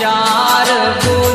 ચાર ગુણ